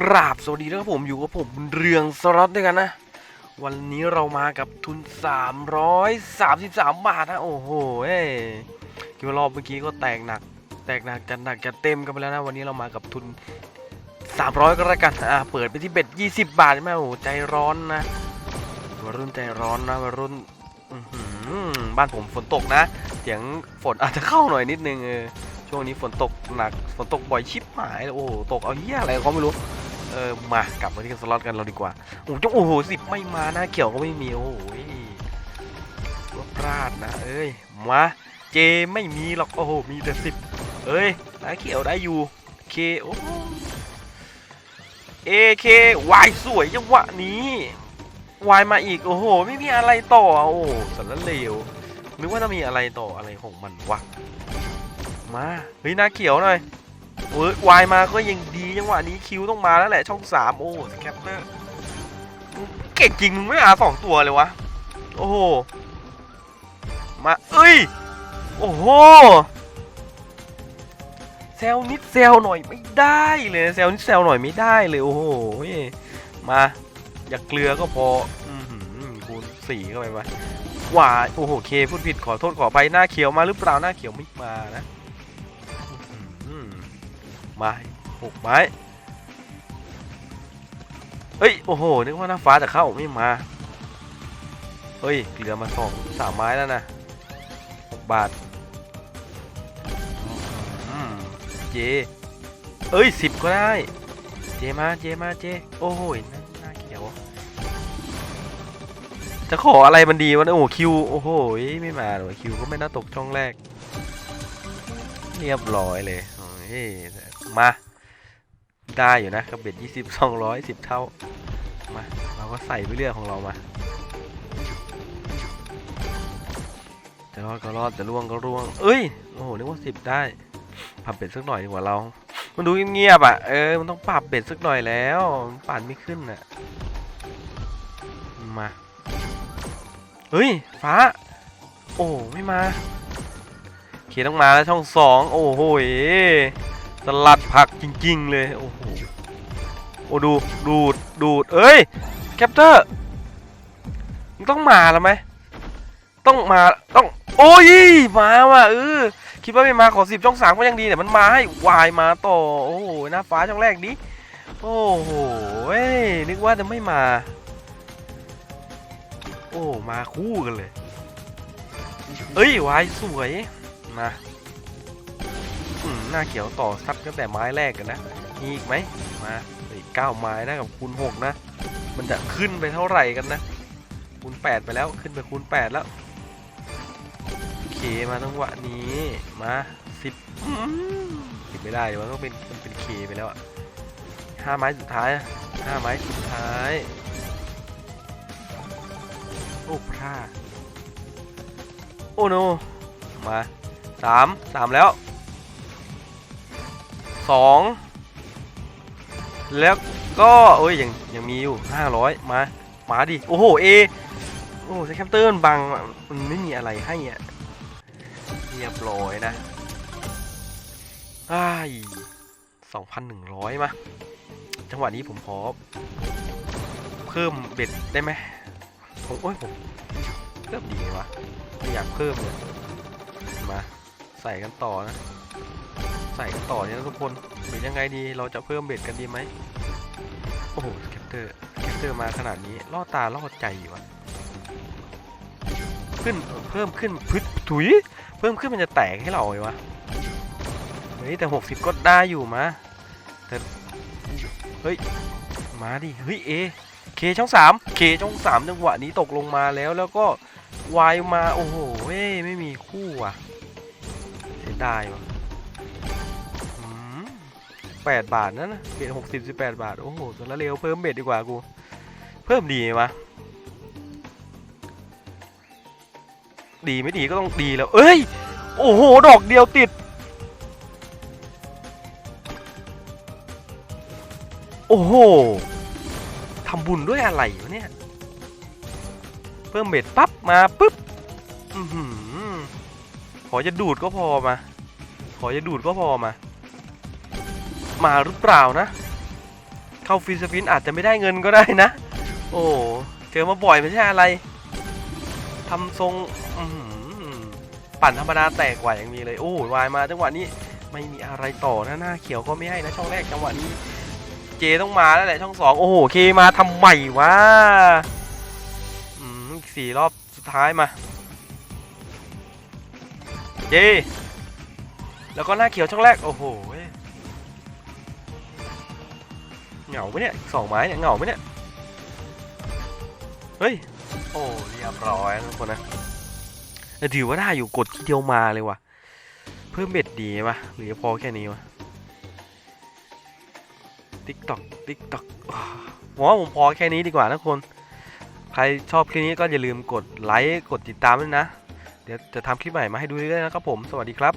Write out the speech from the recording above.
กราบสวัสดีนะครับผมอยู่กับผมเรืองสล็อตด้วยกันนะ วันนี้เรามากับทุน 333 บาทนะโอ้โหเอ้คิดว่ารอบเมื่อกี้ก็แตกหนัก แตกหนักจัดหนักจัดเต็มกันไปแล้วนะวันนี้เรามากับทุน 300ก็แล้วกันอะเปิดไปที่เบ็ด20 บาทใช่ไหมโอ้โหใจร้อนนะวัยรุ่นใจร้อนนะวัยรุ่นบ้านผมฝนตกนะเสียงฝนอาจจะเข้าหน่อยนิดนึงเออช่วงนี้ฝนตกหนักฝนตกบ่อยชิบหายเลยโอ้โห ตกเอาเหี้ยอะไรก็ไม่รู้ ออมากลับมาที่สล็อตกันเราดีกว่าโอ้โหโอ้โหสิบไม่มาหน้าเขียวก็ไม่มีโอ้โหว่าพลาดนะเอ้ยมาเจไม่มีหรอกโอ้โหมีแต่สิบเอ้ยหน้าเขียวได้อยู่เคโอ้เอเควายสวยจังหวะนี้วายมาอีกโอ้โห ไม่มีอะไรต่อโอ้โสารเลวนึกว่าจะมีอะไรต่ออะไรของมันวะมาเฮ้ยหน้าเขียวหน่อย เอ้ยวายมาก็ยังดีจังหวะนี้คิวต้องมาแล้วแหละช่องสามโอ้สแคปเตอร์เก่งจริงมึงไม่อาสองตัวเลยวะโอ้โหมาเอ้ยโอ้โหเซลนิดเซลหน่อยไม่ได้เลยเซลนิดเซลหน่อยไม่ได้เลยโอ้โหมาอยากเกลือก็พออือหือคูณสี่เข้าไปมาหวาโอ้โหเคพูดผิดขอโทษขอไปหน้าเขียวมาหรือเปล่าหน้าเขียวไม่มานะ มาหกไม้ เฮ้ย โอ้โห นึกว่าหน้าฟ้าจะเข้าไม่มา เฮ้ย เหลือมาสองสามไม้แล้วนะหกบาทเจ เอ้ยสิบก็ได้ เจมาเจมาเจ โอ้โหหน้าหน้าเขียว จะขออะไรมันดีวะโอ้โหคิว โอ้โห ไม่มาเลยคิวก็ไม่น่าตกช่องแรก เรียบร้อยเลย โอ้ย มา ได้อยู่นะกับเบ็ดยี่สิบสองร้อยสิบเท่า มา เราก็ใส่ไปเรื่อยของเรามา จะรอดก็รอดจะล่วงก็ล่วง เอ้ย โอ้โหนึกว่าสิบได้ปรับเบ็ดสักหน่อยดีกว่าเรา มันดูเงียบๆอะ เออ มันต้องปรับเบ็ดสักหน่อยแล้วปั่นไม่ขึ้นอะ มา เฮ้ย ฟ้า โอ้ ไม่มาเคต้องมาแล้วช่องสอง โอ้โห สลัดผักจริง ๆ เลย โอ้โห โอ้ดูดูดดูดเอ้ย แคปเตอร์มึงต้องมาแล้วไหม ต้องมา ต้อง โอ้ย มาว่ะเออ คิดว่าไม่มาขอสิบช่องสามก็ยังดีแต่มันมาให้วายมาต่อ โอ้โห หน้าฟ้าช่องแรกดิ โอ้โหเว้ยนึกว่าจะไม่มา โอ้ มาคู่กันเลย เอ้ยวายสวย มา หน้าเขียวต่อซัดตั้งแต่ไม้แรกกันนะมีอีกไหมมาอีกเก้าไม้นะกับคูณหกนะ มันจะขึ้นไปเท่าไหร่กันนะคูณแปดไปแล้วขึ้นไปคูณแปดแล้วโอเคมาจังหวะนี้มาสิบสิบไม่ได้เดี๋ยวมันต้องเป็นมันเป็นเคไปแล้วอะห้าไม้สุดท้ายห้าไม้สุดท้ายโอ้พลาดโอ้โนมาสามสามแล้ว สองแล้วก็โอ้ยยังยังมีอยู่ห้าร้อยมามาดิ โอ้โหเอโอ้ใช้แคปเตอร์มันบังมันไม่มีอะไรให้อะเรียบร้อยนะอ้ายสองพันหนึ่งร้อยมา จังหวะนี้ผมขอเพิ่มเบ็ดได้ไหมผมโอ้ยผมเพิ่มดีไงวะไม่อยากเพิ่มเลยมาใส่กันต่อนะ ใส่กันต่อเนี่ยนะทุกคนเป็นยังไงดีเราจะเพิ่มเบ็ดกันดีไหมโอ้โหแคปเตอร์แคปเตอร์มาขนาดนี้ล่อตาล่อใจวะขึ้นเพิ่มขึ้นพึดถุยเพิ่มขึ้นมันจะแตกให้เราเลยวะเฮ้ยแต่60ก็ได้อยู่มาแต่เฮ้ยมาดิเฮ้ยเอเคช่องสามเคช่องสามจังหวะนี้ตกลงมาแล้วแล้วก็วายมาโอ้โหเว้ยไม่มีคู่ว่ะเสียดายวะ 18 บาทนั่นนะเบ็ดหกสิบสิบแปดบาท โอ้โหตัวละเร็วเพิ่มเบ็ดดีกว่ากู เพิ่มดีวะดีไม่ดีก็ต้องดีแล้ว เอ้ย โอ้โห ดอกเดียวติด โอ้โหทำบุญด้วยอะไรวะเนี่ย เพิ่มเบ็ดปั๊บ มาปุ๊บขอจะดูดก็พอมา ขอจะดูดก็พอมา มาหรือเปล่านะ เข้าฟรีสปินอาจจะไม่ได้เงินก็ได้นะ โอ้เจอมาบ่อยไม่ใช่อะไรทำทรงปั่นธรรมดาแตกกว่าอย่างมีเลยโอ้วายมาจังหวะนี้ไม่มีอะไรต่อนะหน้าเขียวก็ไม่ให้นะช่องแรกจังหวะนี้ เจต้องมาแล้วแหละช่องสองโอ้โหเคมาทำใหม่วะอืมสี่รอบสุดท้ายมาเจแล้วก็หน้าเขียวช่องแรกโอ้โห เหงาไหมเนี่ยสองไม้เนี่ยเหงาไหมเนี่ย เฮ้ย โอ้เรียบร้อยนะทุกคนนะแต่ถือว่าได้อยู่กดทีเดียวมาเลยว่ะ เพิ่มเบ็ดดีปะหรือพอแค่นี้วะติ๊กตอกติ๊กตอกผมว่าผมพอแค่นี้ดีกว่านะคน ใครชอบคลิปนี้ก็อย่าลืมกดไลค์ กดติดตามด้วยนะ เดี๋ยวจะทำคลิปใหม่มาให้ดูเรื่อยๆนะครับผม สวัสดีครับ